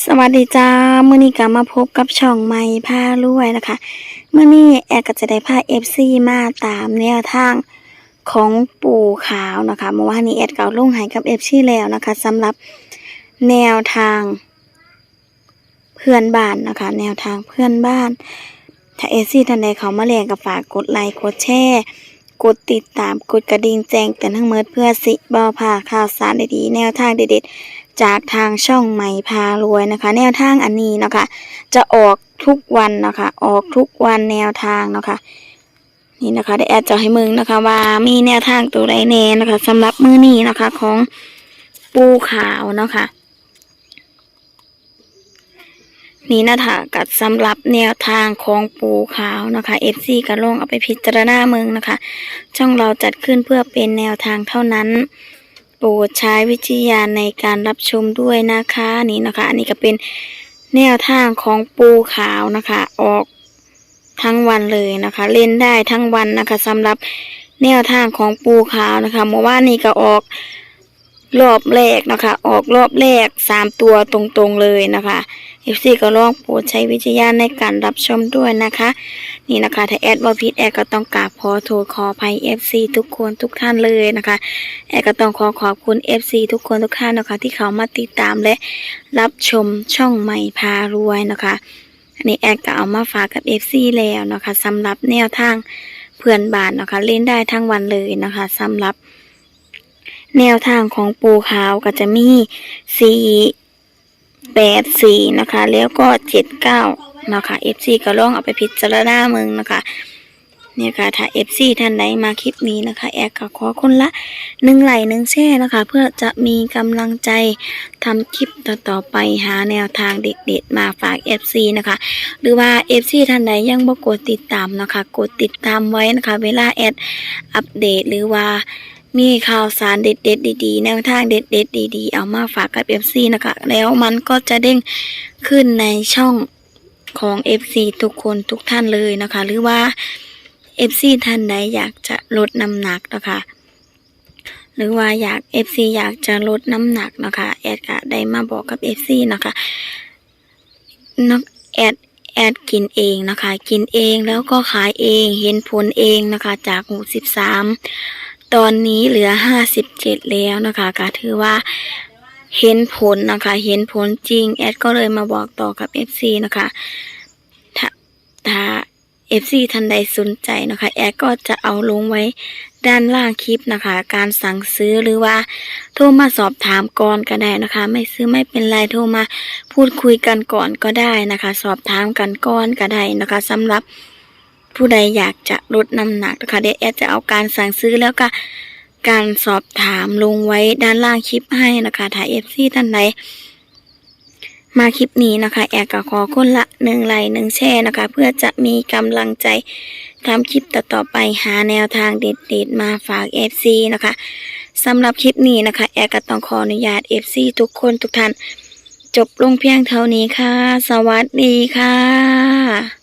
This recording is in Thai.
สวัสดีจ้ามื่อนี้ก็มาพบกับช่องไม้ผ้ารวยนะคะเมื่อนี้แอร์ก็จะได้พาเอฟซีมาตามแนวทางของปู่ขาวนะคะเมื่อวานนี้แอดเก่าลงหายกับเอฟซีแล้วนะคะสำหรับแนวทางเพื่อนบ้านนะคะ แนวทางเพื่อนบ้าน ถ้าเอฟซีท่านใดเขามาเรียนก็ฝากกดไลค์กดแชร์กดติดตามกดกระดิ่งแจ้งเตือนทั้งหมดเพื่อสิบอพลาข่าวสารดีๆแนวทางเด็ดๆ จากทางช่องใหม่พารวยนะคะ แนวทางอันนี้นะคะ จะออกทุกวันนะคะ ออกทุกวันแนวทางนะคะ นี่นะคะ ได้แอดจะให้มึงนะคะ ว่ามีแนวทางตัวใดแน่นะคะสำหรับมือนี้นะคะของปูขาวนะคะนี่นะคะกับสำหรับแนวทางของปูขาวนะคะเอฟซีก็ลงเอาไปพิจารณาเมืองนะคะ ช่องเราจัดขึ้นเพื่อเป็นแนวทางเท่านั้น ปรดใช้วิจยาณในการรับชมด้วยนะคะนี่นะคะ อันนี้ก็เป็นแนวทางของปูขาวนะคะ ออกทั้งวันเลยนะคะ เล่นได้ทั้งวันนะคะสำหรับแนวทางของปูขาวนะคะเมื่อวานนี้ก็ออก รอบแรกนะคะ ออกรอบแรกสามตัวตรงๆเลยนะคะเอฟซีก็ลองโปรดใช้วิจารณญาณในการรับชมด้วยนะคะ นี่นะคะถ้าแอดว่าพิษแอดก็ต้องกราบขอโทษขอภัย FC ทุกคนทุกท่านเลยนะคะ แอดก็ต้องขอขอบคุณ FC ทุกคนทุกท่านนะคะ ที่เขามาติดตามและรับชมช่องใหม่พารวยนะคะอันนี้แอดก็เอามาฝากกับ FC แล้วนะคะสำหรับแนวทางเพื่อนบ้านนะคะ เล่นได้ทั้งวันเลยนะคะสำหรับ แนวทางของปูขาวก็จะมีสี่แปดสี่นะคะ แล้วก็เจ็ดเก้านะคะ FC ก็ลองเอาไปพิจารณาเมืองนะคะเนี่ยค่ะถ้า FC ท่านใดมาคลิปนี้นะคะ แอดก็ขอคนละหนึ่งไหลหนึ่งแช่นะคะ เพื่อจะมีกำลังใจทำคลิปต่อๆไปหาแนวทางเด็ดๆมาฝาก FC นะคะ หรือว่า FC ท่านใดยังบ่กดติดตามนะคะ กดติดตามไว้นะคะ เวลาแอดอัปเดตหรือว่า มีข่าวสารเด็ดๆดีๆแนวทางเด็ดๆดีๆ เอามาฝากกับ FC นะคะ แล้วมันก็จะเด้งขึ้นในช่องของ FC ทุกคนทุกท่านเลยนะคะ หรือว่า FC ท่านใดอยากจะลดน้ำหนักนะคะหรือว่าอยาก FC อยากจะลดน้ำหนักนะคะแอดก็ได้มาบอกกับ FC นะคะนกแอดแอดกินเองนะคะ กินเองแล้วก็ขายเองเห็นผลเองนะคะ จากหกสิบสาม ตอนนี้เหลือห้าสิบเจ็ดแล้วนะคะก็ถือว่าเห็นผลนะคะ เห็นผลจริง แอดก็เลยมาบอกต่อกับ FC นะคะถ้าถ้า FC ท่านใดสนใจนะคะ แอดก็จะเอาลงไว้ด้านล่างคลิปนะคะ การสั่งซื้อหรือว่าโทรมาสอบถามก่อนก็ได้นะคะ ไม่ซื้อไม่เป็นไรโทรมาพูดคุยกันก่อนก็ได้นะคะ สอบถามกันก่อนก็ได้นะคะสำหรับ ผู้ใดอยากจะลดน้ำหนักนะคะเดี๋ยวแอดจะเอาการสั่งซื้อแล้วก็การสอบถามลงไว้ด้านล่างคลิปให้นะคะถ้า FC ท่านใดมาคลิปนี้นะคะแอดก็ขอคนละหนึ่งไลค์หนึ่งแชร์นะคะ เพื่อจะมีกำลังใจทำคลิปต่อๆไปหาแนวทางเด็ดๆมาฝาก FC นะคะสำหรับคลิปนี้นะคะ แอดก็ต้องขออนุญาต FC ทุกคนทุกท่านจบลงเพียงเท่านี้ค่ะ สวัสดีค่ะ